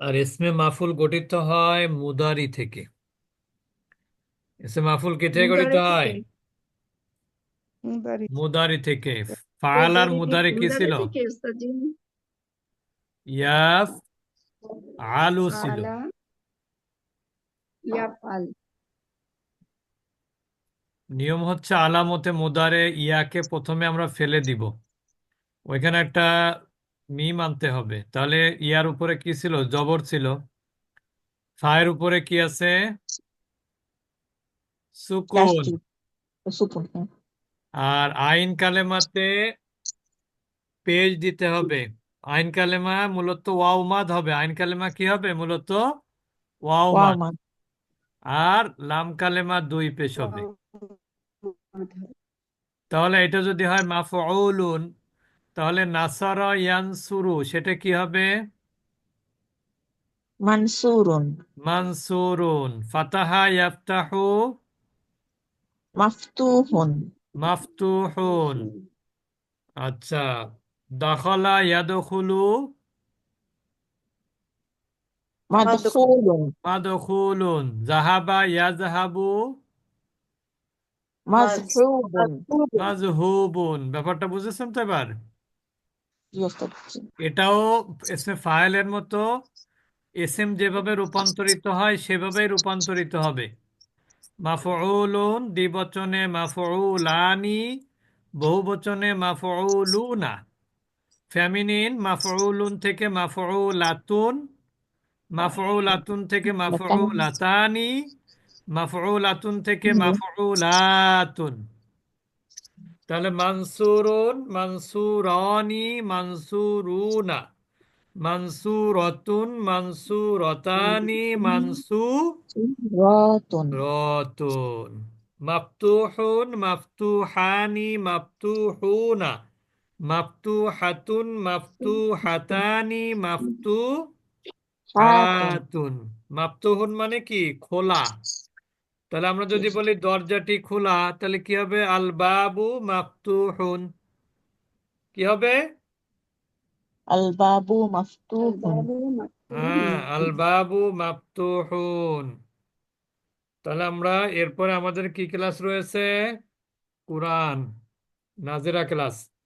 আর ইসমে মাফুল গঠিত হয় মুদারি থেকে। ইসমে মাফুল কি থেকে গঠিত হয়? মুদারি মুদারি থেকে। ফাল আর মুদারি কি ছিল? ইয়াফ আলু ছিল। নিয়ম হচ্ছে আলামতে মুদারে ইয়াকে প্রথমে আমরা ফেলে দিব। ওইখানে একটা মিম আনতে হবে। তাহলে ইয়ার উপরে কি ছিল? জবর ছিল। ফায়ের উপরে কি আছে? সুকুন। সুকুন হ্যাঁ। আর আইন কালেমাতে পেজ দিতে হবে। আইন কালেমা মূলত ওয়াও মাদ হবে। আইন কালেমা কি হবে? মূলত ওয়াও ওয়াও মাদ আর লাম কালেমা দুই পেশ হবে। তাহলে এটা যদি হয় মাফউলুন তাহলে নাসারা ইয়ানসুরু সেটা কি হবে? মানসুরুন। মানসুরুন। ফাতাহা ইয়াফতাহু? মাফতুহুন। মাফতুহুন। আচ্ছা। দাখালা ইয়াদখুলু? মাদখুলুন। মাদখুলুন। জাহাবা ইয়াজহাবু মাজহুবুন। মাজহুবুন। ব্যাপারটা বুঝেছেন তো এবার। এটাও এসমে ফাইলের মতো এসএম যেভাবে রূপান্তরিত হয়, সেভাবেই রূপান্তরিত হবে। মাফউলুন দ্বিবচনে মাফউলানি, বহুবচনে মাফউলুনা। ফেমিনিন মাফউলুন থেকে মাফউলাতুন মাফউলাতুন থেকে মাফউলাতানি, মাফউলাতুন থেকে মাফউলাতুন। তাহলে মানসুরুন মানসুরানি মানসুরুনা। মানসুরতুন মানসুরতানি মানসুরতুন। রাতুন মাফতুহুন মাফতুহানি মাফতুহুনা। মাফতুহাতুন মাফতুহাতানি মাফতুহাতুন। মাফতুহুন মানে কি? খোলা। তাহলে আমরা যদি বলি দরজাটি খোলা তাহলে কি হবে? আল বাবু মাফতুহুন। কি হবে? আল বাবু মাফতুহুন। হ্যাঁ আল বাবু মাফতুহুন। তাহলে আমরা এরপরে আমাদের কি ক্লাস রয়েছে? কোরআন নাজিরা ক্লাস।